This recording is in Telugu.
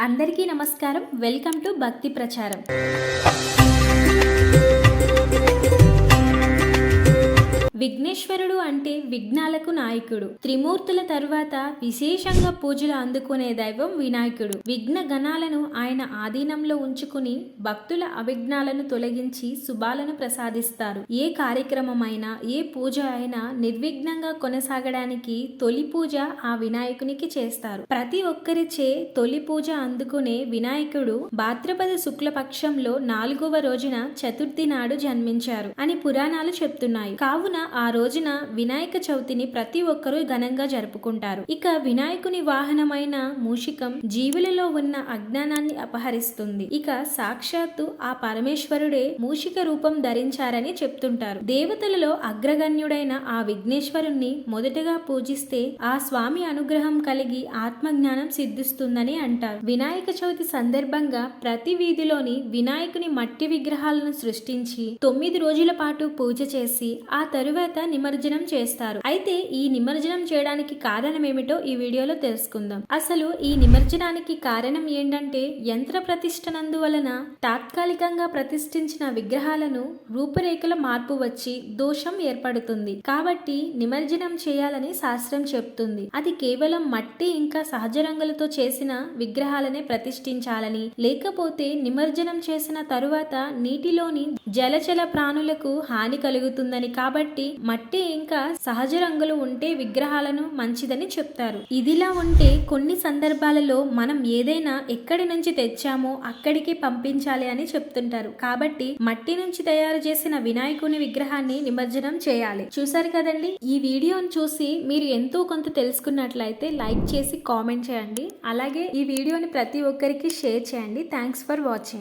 అందరికీ నమస్కారం. వెల్కమ్ టు భక్తి ప్రచారం. విఘ్నేశ్వరుడు అంటే విఘ్నాలకు నాయకుడు. త్రిమూర్తుల తరువాత విశేషంగా పూజలు అందుకునే దైవం వినాయకుడు. విఘ్న గణాలను ఆయన ఆధీనంలో ఉంచుకుని భక్తుల అవిఘ్నాలను తొలగించి శుభాలను ప్రసాదిస్తారు. ఏ కార్యక్రమమైనా ఏ పూజ అయినా నిర్విఘ్నంగా కొనసాగడానికి తొలి పూజ ఆ వినాయకునికి చేస్తారు. ప్రతి ఒక్కరిచే తొలి పూజ అందుకునే వినాయకుడు భాద్రపద శుక్లపక్షంలో నాలుగవ రోజున చతుర్థి నాడు జన్మించారు అని పురాణాలు చెప్తున్నాయి. కావున ఆ రోజున వినాయక చవితిని ప్రతి ఒక్కరూ ఘనంగా జరుపుకుంటారు. ఇక వినాయకుని వాహనమైన మూషికం జీవులలో ఉన్న అజ్ఞానాన్ని అపహరిస్తుంది. ఇక సాక్షాత్తు ఆ పరమేశ్వరుడే మూషిక రూపం ధరించారని చెప్తుంటారు. దేవతలలో అగ్రగణ్యుడైన ఆ విఘ్నేశ్వరుణ్ణి మొదటగా పూజిస్తే ఆ స్వామి అనుగ్రహం కలిగి ఆత్మజ్ఞానం సిద్ధిస్తుందని అంటారు. వినాయక చవితి సందర్భంగా ప్రతి వీధిలోని వినాయకుని మట్టి విగ్రహాలను సృష్టించి తొమ్మిది రోజుల పాటు పూజ చేసి ఆ తరువాత తరువాత నిమజ్జనం చేస్తారు. అయితే ఈ నిమజ్జనం చేయడానికి కారణం ఏమిటో ఈ వీడియోలో తెలుసుకుందాం. అసలు ఈ నిమజ్జనానికి కారణం ఏంటంటే యంత్ర ప్రతిష్టనందువలన తాత్కాలికంగా ప్రతిష్ఠించిన విగ్రహాలను రూపురేఖల మార్పు వచ్చి దోషం ఏర్పడుతుంది. కాబట్టి నిమజ్జనం చేయాలని శాస్త్రం చెప్తుంది. అది కేవలం మట్టి ఇంకా సహజ రంగులతో చేసిన విగ్రహాలనే ప్రతిష్ఠించాలని లేకపోతే నిమజ్జనం చేసిన తరువాత నీటిలోని జలచల ప్రాణులకు హాని కలుగుతుందని కాబట్టి మట్టి ఇంకా సహజ రంగులు ఉంటే విగ్రహాలను మంచిదని చెప్తారు. ఇదిలా ఉంటే కొన్ని సందర్భాలలో మనం ఏదైనా ఎక్కడి నుంచి తెచ్చామో అక్కడికి పంపించాలి అని చెప్తుంటారు. కాబట్టి మట్టి నుంచి తయారు చేసిన వినాయకుని విగ్రహాన్ని నిమజ్జనం చేయాలి. చూసారు కదండి? ఈ వీడియోను చూసి మీరు ఎంతో కొంత తెలుసుకున్నట్లయితే లైక్ చేసి కామెంట్ చేయండి. అలాగే ఈ వీడియోని ప్రతి ఒక్కరికి షేర్ చేయండి. Thanks for watching.